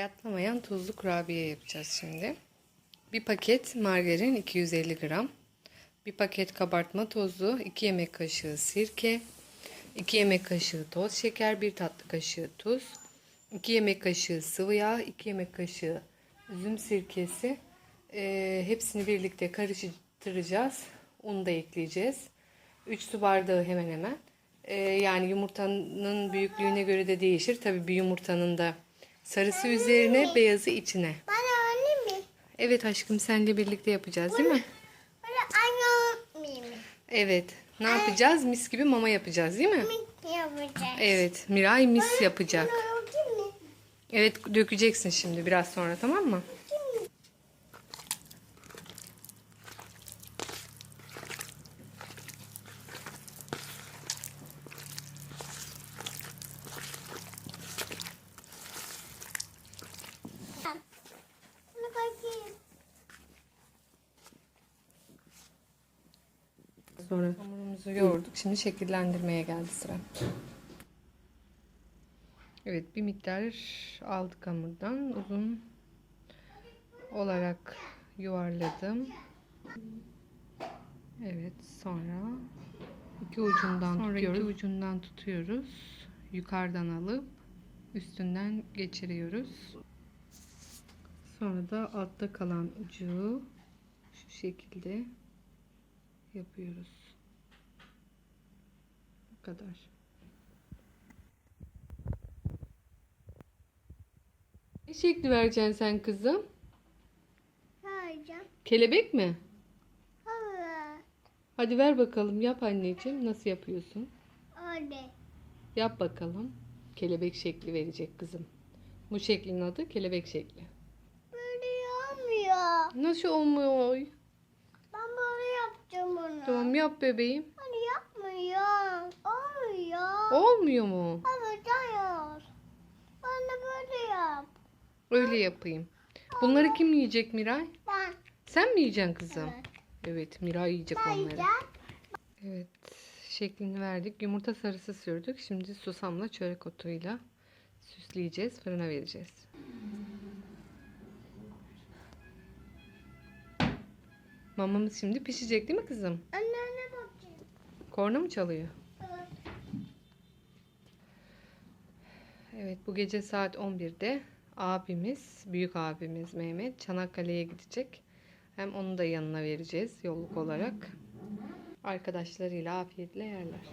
Bayatlamayan tuzlu kurabiye yapacağız şimdi. Bir paket margarin 250 gram. Bir paket kabartma tozu, 2 yemek kaşığı sirke, 2 yemek kaşığı toz şeker, 1 tatlı kaşığı tuz, 2 yemek kaşığı sıvı yağ, 2 yemek kaşığı üzüm sirkesi. Ee, hepsini birlikte karıştıracağız. Unu da ekleyeceğiz. 3 su bardağı hemen hemen. Ee, yani yumurtanın büyüklüğüne göre de değişir. Tabii bir yumurtanın da sarısı üzerine, beyazı içine. Bana öyle mi? Evet aşkım senle birlikte yapacağız değil mi? Bana anne mi? Evet. Ne yapacağız? Mis gibi mama yapacağız değil mi? Mi yapacağız? Evet. Miray mis yapacak. Bana değil mi? Evet dökeceksin şimdi biraz sonra tamam mı? Bana bakayım. Sonra hamurumuzu yoğurduk. Şimdi şekillendirmeye geldi sıra. Evet bir miktar aldık hamurdan. Uzun olarak yuvarladım. Evet sonra iki ucundan sonra tutuyoruz. iki ucundan tutuyoruz. Yukarıdan alıp üstünden geçiriyoruz. Sonra da altta kalan ucu şu şekilde yapıyoruz. Bu kadar. Ne şekli vereceksin sen kızım? Hayır. Kelebek mi? Evet. Hadi ver bakalım yap anneciğim. Nasıl yapıyorsun? Öyle. Yap bakalım. Kelebek şekli verecek kızım. Bu şeklin adı kelebek şekli. Olmuyor. Nasıl olmuyor? Ben böyle yapacağım bunu. Tamam yap bebeğim. Hani yapmıyor. Olmuyor. Olmuyor mu? Evet hayır. Bana böyle yap. Öyle yapayım. Bunları kim yiyecek Miray? Ben. Sen mi yiyeceksin kızım? Evet. Evet Miray yiyecek Ben onları. yiyeceğim. Evet, şeklini verdik. Yumurta sarısı sürdük. Şimdi susamla çörek otuyla süsleyeceğiz, fırına vereceğiz. Mamamız şimdi pişecek değil mi kızım? Anne anne bakayım. Korna mı çalıyor? Evet. Evet, bu gece saat 11'de abimiz, büyük abimiz Mehmet Çanakkale'ye gidecek. Hem onu da yanına vereceğiz yolluk olarak. Arkadaşlarıyla afiyetle yerler.